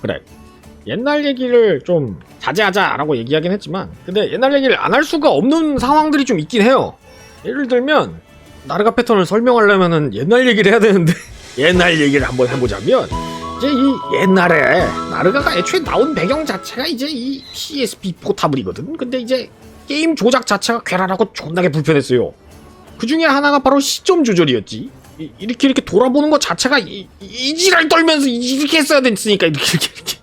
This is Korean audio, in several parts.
그래. 옛날 얘기를 좀 자제하자라고 얘기하긴 했지만, 근데 옛날 얘기를 안 할 수가 없는 상황들이 좀 있긴 해요. 예를 들면, 나르가 패턴을 설명하려면은 옛날 얘기를 해야 되는데, 옛날 얘기를 한번 해보자면, 이제 이 옛날에 나르가가 애초에 나온 배경 자체가 이제 이 PSP 포타블이거든. 근데 이제 게임 조작 자체가 괴랄하고 존나게 불편했어요. 그 중에 하나가 바로 시점 조절이었지. 이- 이렇게 이렇게 돌아보는 것 자체가 이, 이 지랄 떨면서 이렇게 했어야 됐으니까 이렇게 이렇게 이렇게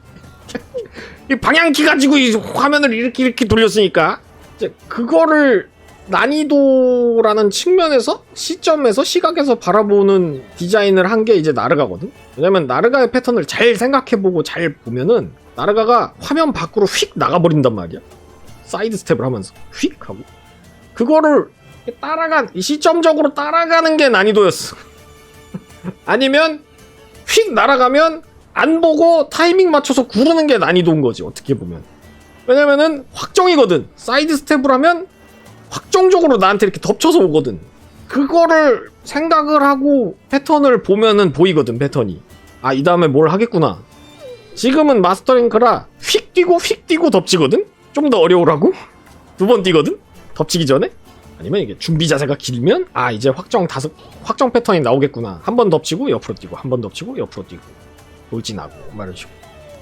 이 방향키 가지고 이 화면을 이렇게 이렇게 돌렸으니까 이제 그거를 난이도라는 측면에서 시점에서 시각에서 바라보는 디자인을 한 게 이제 나르가거든. 왜냐면 나르가의 패턴을 잘 생각해보고 잘 보면은 나르가가 화면 밖으로 휙 나가버린단 말이야. 사이드 스텝을 하면서 휙 하고 그거를 따라간 이 시점적으로 따라가는 게 난이도였어. 아니면 휙 날아가면 안 보고 타이밍 맞춰서 구르는 게 난이도인 거지 어떻게 보면. 왜냐면은 확정이거든. 사이드 스텝을 하면 확정적으로 나한테 이렇게 덮쳐서 오거든. 그거를 생각을 하고 패턴을 보면은 보이거든 패턴이. 아 이 다음에 뭘 하겠구나. 지금은 마스터링크라 휙 뛰고 휙 뛰고 덮치거든. 좀 더 어려우라고 두 번 뛰거든. 덮치기 전에. 아니면 이게 준비 자세가 길면 아 이제 확정 다섯 확정 패턴이 나오겠구나. 한 번 덮치고 옆으로 뛰고 한 번 덮치고 옆으로 뛰고 돌진하고 말런 식으로.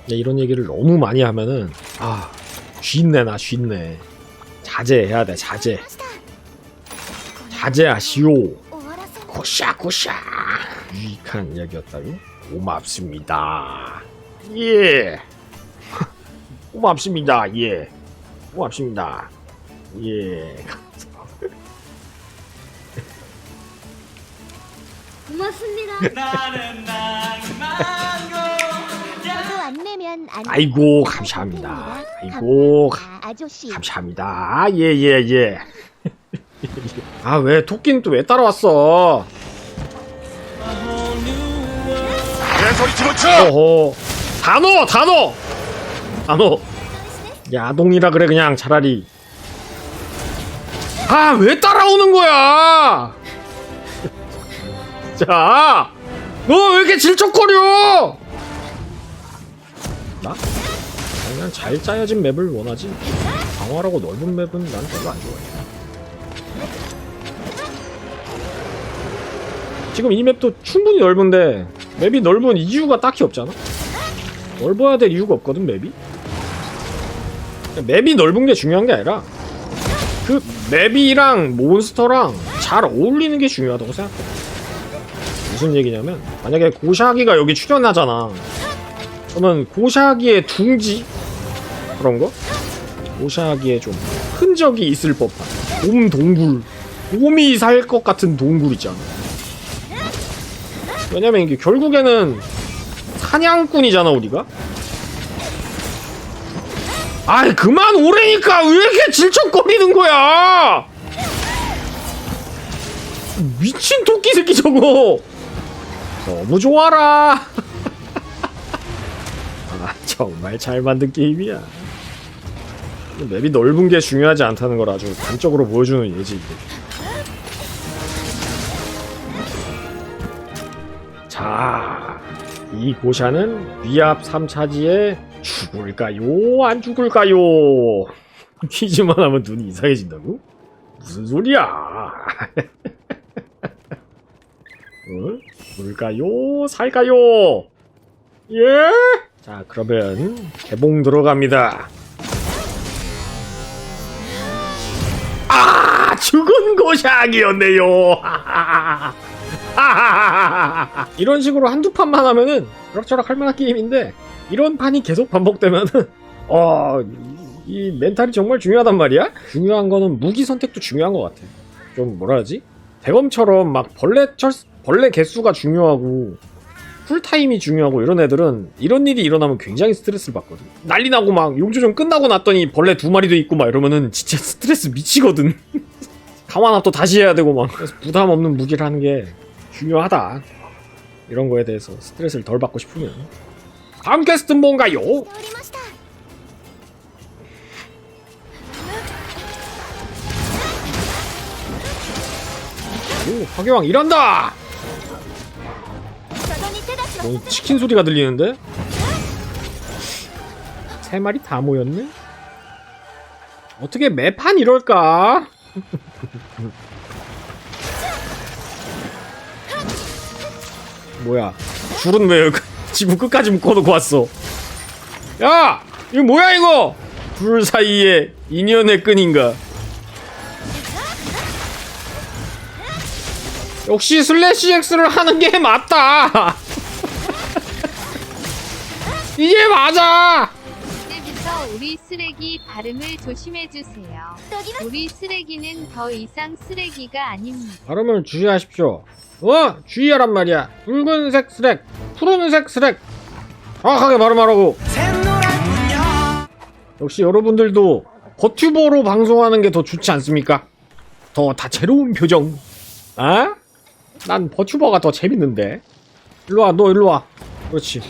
이런 얘기를 너무 많이 하면은 아 쉰네 나 쉰네 자제해야 돼 자제. 자제하시오. 고샤 고샤. 유익한 이야기였다니 고맙습니다. 예. 고맙습니다. 예. 고맙습니다. 예. 고맙습니다. 나는 낭만고 저도 안 내면 안 아이고 감사합니다. 아이고 감사합니다, 아저씨. 감사합니다. 예예 예. 아 왜 토끼는 또 왜 따라왔어? 개소리 집어쳐 어허 단어 단어 단어 야동이라 그래 그냥 차라리 아 왜 따라오는 거야? 자, 너왜 이렇게 질척거려? 나? 그냥 잘 짜여진 맵을 원하지. 강화라고 넓은 맵은 난 별로 안 좋아해. 지금 이 맵도 충분히 넓은데 맵이 넓은 이유가 딱히 없잖아. 넓어야 될 이유가 없거든 맵이. 맵이 넓은 게 중요한 게 아니라 그 맵이랑 몬스터랑 잘 어울리는 게 중요하다고 생각해. 무슨 얘기냐면 만약에 고샤기가 여기 출연하잖아. 그러면 고샤기의 둥지 그런 거? 고샤기에 좀 흔적이 있을 법한 곰 동굴 곰이 살 것 같은 동굴 있잖아. 왜냐면 이게 결국에는 사냥꾼이잖아 우리가. 아이 그만 오래니까 왜 이렇게 질척거리는 거야? 미친 토끼 새끼 저거. 너무 좋아라. 아, 정말 잘 만든 게임이야. 맵이 넓은 게 중요하지 않다는 걸 아주 단적으로 보여주는 예지. 이게. 자, 이 고샤는 위압 3차지에 죽을까요? 안 죽을까요? 퀴즈만 하면 눈이 이상해진다고? 무슨 소리야? 어? 죽을까요? 살까요? 예? 자, 그러면 개봉 들어갑니다. 아, 죽은 고샥이었네요. 이런 식으로 한두 판만 하면은 그럭저럭 할 만한 게임인데 이런 판이 계속 반복되면은 어, 이, 이 멘탈이 정말 중요하단 말이야? 중요한 거는 무기 선택도 중요한 것 같아. 좀 뭐라 하지? 대검처럼 막 벌레 철 벌레 개수가 중요하고 풀타임이 중요하고 이런 애들은 이런 일이 일어나면 굉장히 스트레스를 받거든. 난리 나고 막 용조전 끝나고 났더니 벌레 두 마리도 있고 막 이러면은 진짜 스트레스 미치거든. 강화나 또 다시 해야 되고 막 그래서 부담 없는 무기를 하는 게 중요하다. 이런 거에 대해서 스트레스를 덜 받고 싶으면 다음 퀘스트는 뭔가요? 오, 화교왕 일한다! 오, 치킨 소리가 들리는데? 세 마리 다 모였네? 어떻게 매판 이럴까? 뭐야 줄은 왜 지구 끝까지 묶어놓고 왔어 야! 이거 뭐야 이거! 불 사이에 인연의 끈인가 역시 슬래시 X를 하는 게 맞다 이게 맞아! 이제부터 우리 쓰레기 발음을 조심해 주세요. 우리 쓰레기는 더 이상 쓰레기가 아닙니다. 발음을 주의하십시오. 어? 주의하란 말이야. 붉은색 스렉, 푸른색 스렉. 정확하게 발음하라고. 역시 여러분들도 버튜버로 방송하는 게 더 좋지 않습니까? 더 다채로운 표정. 아? 난 버튜버가 더 재밌는데. 일로 와, 너 일로 와. 그렇지.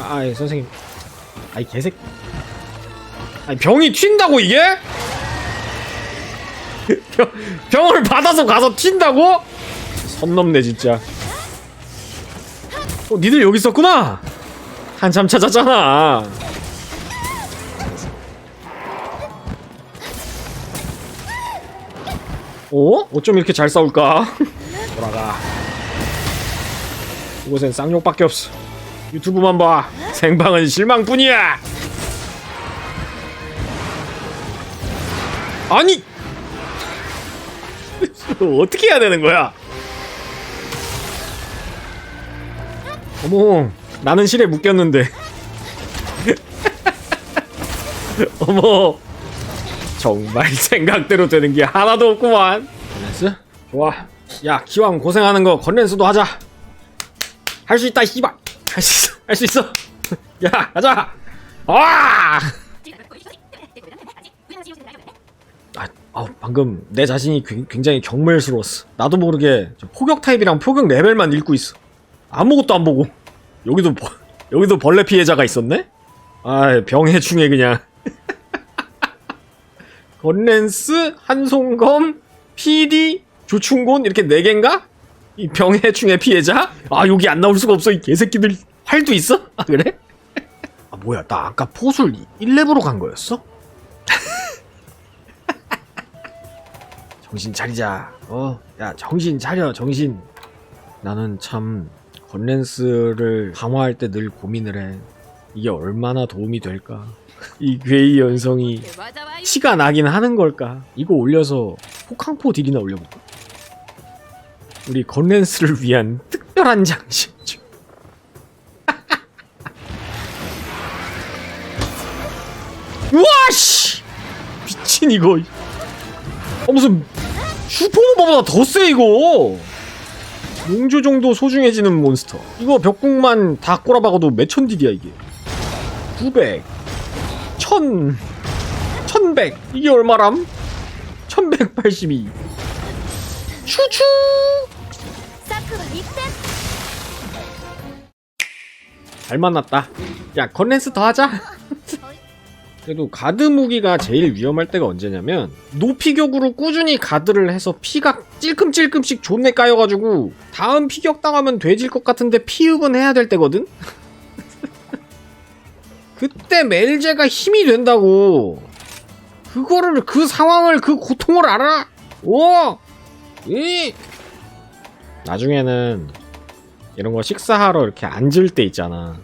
아, 예, 선생님. 아이 개새끼. 아니 병이 튄다고 이게? 병, 병을 받아서 가서 튄다고? 선 넘네 진짜. 어, 니들 여기 있었구나. 한참 찾았잖아. 어? 어쩜 이렇게 잘 싸울까? 돌아가. 이곳엔 쌍욕밖에 없어. 유튜브만 봐. 생방은 실망뿐이야. 아니 어떻게 해야 되는 거야? 어머, 나는 실에 묶였는데. 어머, 정말 생각대로 되는 게 하나도 없구만. 건렌스? 좋아. 야, 기왕 고생하는 거 건렌스도 하자. 할 수 있다, 씨발. 할 수 있어, 할 수 있어. 야, 가자. 와! 아, 아, 방금 내 자신이 굉- 굉장히 경멸스러웠어. 나도 모르게 저 포격 타입이랑 포격 레벨만 읽고 있어. 아무것도 안 보고. 여기도 벌, 여기도 벌레 피해자가 있었네? 아, 병해충에 그냥. 건렌스, 한송검, PD, 조충곤 이렇게 네 개인가? 이 병해충의 피해자? 아, 여기 안 나올 수가 없어. 이 개새끼들. 활도 있어? 아, 그래? 아, 뭐야. 나 아까 포술 1렙으로 간 거였어? 정신 차리자. 어, 야, 정신 차려, 정신. 나는 참 건렌스를 강화할 때 늘 고민을 해. 이게 얼마나 도움이 될까? 이 괴이 연성이 티가 나긴 하는 걸까? 이거 올려서 호캉포 딜이나 올려볼까? 우리 건렌스를 위한 특별한 장식 중. 우와 씨! 미친 이거. 어 무슨 슈퍼노바보다 더 세 이거. 용조 정도 소중해지는 몬스터. 이거 벽궁만 다 꼬라박아도 몇천 딜이야 이게. 900, 1000, 1100. 이게 얼마람? 1182. 추추! 잘 만났다. 야, 건렌스 더 하자. 그래도 가드 무기가 제일 위험할 때가 언제냐면 노피격으로 꾸준히 가드를 해서 피가 찔끔찔끔씩 존내 까여가지고 다음 피격 당하면 돼질 것 같은데 피흡은 해야 될 때거든? 그때 멜제가 힘이 된다고 그거를 그 상황을 그 고통을 알아? 오! 이 나중에는 이런 거 식사하러 이렇게 앉을 때 있잖아.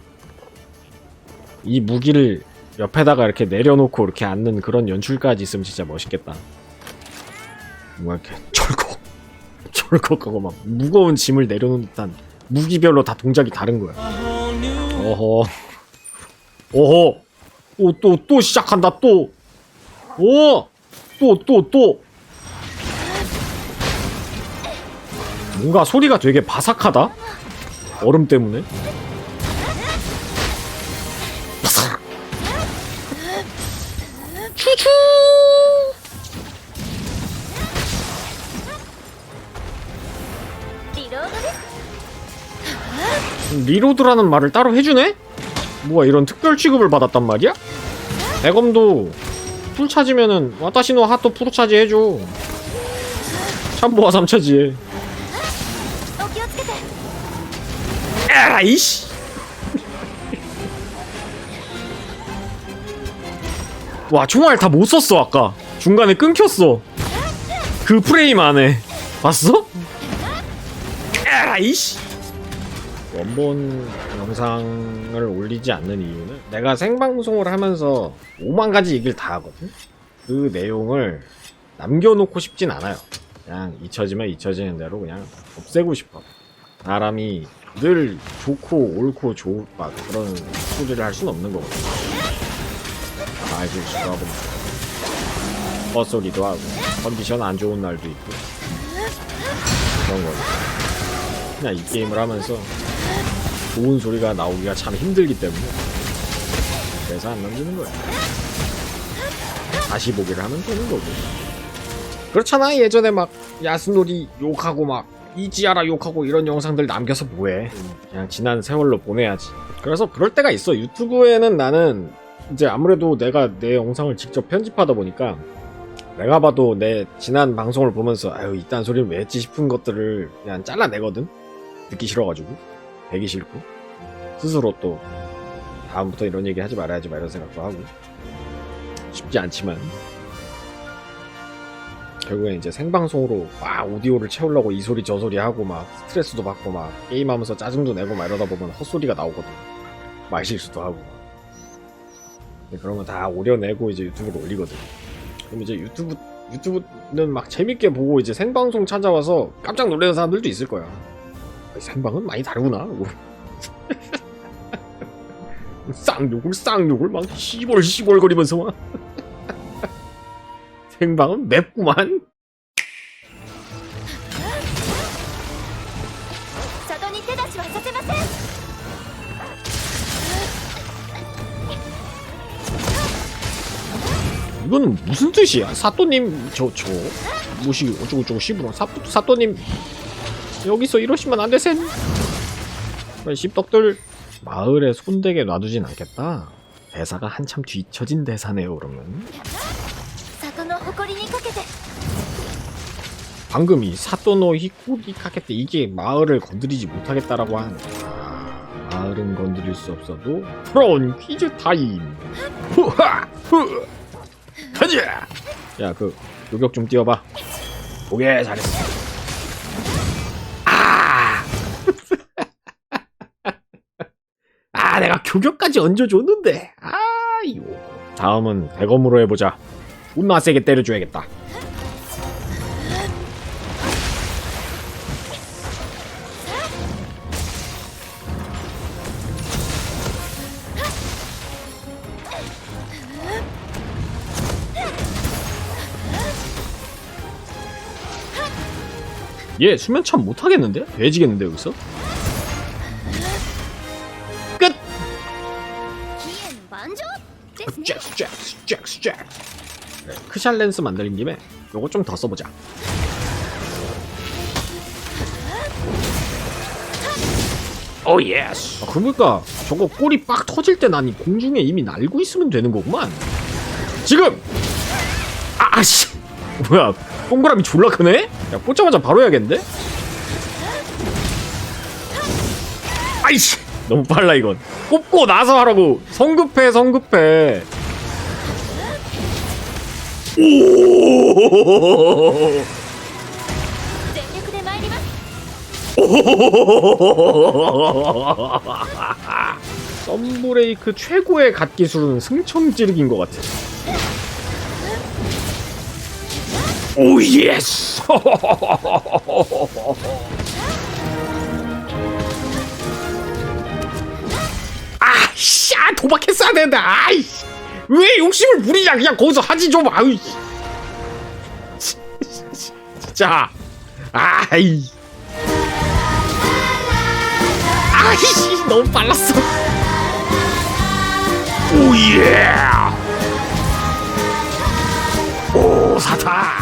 이 무기를 옆에다가 이렇게 내려놓고 이렇게 앉는 그런 연출까지 있으면 진짜 멋있겠다. 뭔가 이렇게 철컥, 철컥 하고 막 무거운 짐을 내려놓는 듯한 무기별로 다 동작이 다른 거야. 어허, 어허, 또, 또, 또 시작한다, 또. 오! 또, 또, 또. 뭔가 소리가 되게 바삭하다? 얼음 때문에? 추추! 리로드 리로드라는 말을 따로 해주네? 뭐가 이런 특별 취급을 받았단 말이야? 대검도 풀 차지면은 와타시노 하토 프로 차지 해줘. 참보와 삼차지해. 이씨. 와 총알 다 못 썼어 아까. 중간에 끊겼어. 그 프레임 안에. 봤어? 아이씨. 원본 영상을 올리지 않는 이유는 내가 생방송을 하면서 5만 가지 얘기를 다 하거든? 그 내용을 남겨놓고 싶진 않아요. 그냥 잊혀지면 잊혀지는 대로 그냥 없애고 싶어. 사람이 늘 좋고 옳고 좋, 막 그런 소리를 할 수는 없는 거거든 말 실수도 하고 막 헛소리도 하고 컨디션 안 좋은 날도 있고 그런 거지 그냥 이 게임을 하면서 좋은 소리가 나오기가 참 힘들기 때문에 그래서 안 남기는 거야 다시 보기를 하면 되는 거고. 그렇잖아. 예전에 막 야스놀이 욕하고 막 이지아라 욕하고 이런 영상들 남겨서 뭐해? 그냥 지난 세월로 보내야지. 그래서 그럴 때가 있어. 유튜브에는 나는 이제 아무래도 내가 내 영상을 직접 편집하다 보니까 내가 봐도 내 지난 방송을 보면서 아유 이딴 소리는 왜 했지 싶은 것들을 그냥 잘라내거든. 듣기 싫어가지고. 되기 싫고. 스스로 또 다음부터 이런 얘기 하지 말아야지 막 이런 생각도 하고. 쉽지 않지만 결국엔 이제 생방송으로 막 오디오를 채우려고 이 소리 저 소리 하고 막 스트레스도 받고 막 게임하면서 짜증도 내고 막 이러다 보면 헛소리가 나오거든 말 실수도 하고. 근데 그런 거다 오려내고 이제 유튜브로 올리거든 그럼 이제 유튜브 유튜브는 막 재밌게 보고 이제 생방송 찾아와서 깜짝 놀라는 사람들도 있을 거야. 생방은 많이 다르구나. 쌍욕을 쌍욕을 막 시골 시골 거리면서 막 생방은 맵구만. 이건 무슨 뜻이야? 사또님 저저 무시 어쩌고 저쩌고 씹으러 사 사또님 여기서 이러시면 안 되센. 씹덕들 마을에 손대게 놔두진 않겠다. 대사가 한참 뒤처진 대사네요 그러면. の誇りにかけて 방금 이 사또노 히코리 카케테 이게 마을을 건드리지 못하겠다라고 한 마을은 건드릴 수 없어도 프론 퀴즈 타임 후하 후 가자 야그 요격 좀 띄워봐 오케이 잘했어 아! 아 내가 교격까지 얹어줬는데 아이고 다음은 대검으로 해보자 운나 세게 때려줘야겠다 얘 수면 참 못하겠는데? 돼지겠는데 여기서? 끝! 잭스 잭스 잭스 잭스 크샬 렌스 만들린 김에 요거 좀 더 써보자. 오 예스 아, 그러니까 저거 꼬리 빡 터질 때 난 이 공중에 이미 날고 있으면 되는 거구만. 지금! 아, 아씨. 뭐야 동그라미 졸라 크네? 야 뽑자마자 바로 해야겠는데? 아이씨 너무 빨라 이건. 뽑고 나서 하라고. 성급해 성급해 오 全力で参ります 썸브레이크 최고의 갓 기술은 승천 찌르기인 것 같아. 오 예스. 아씨, 아, 도박했어야 되는데. 아이씨, 왜 욕심을 부리냐? 그냥 거기서 하지 좀. 아이. 진짜. 아이. 아이씨 너무 빨랐어 오예 오 사타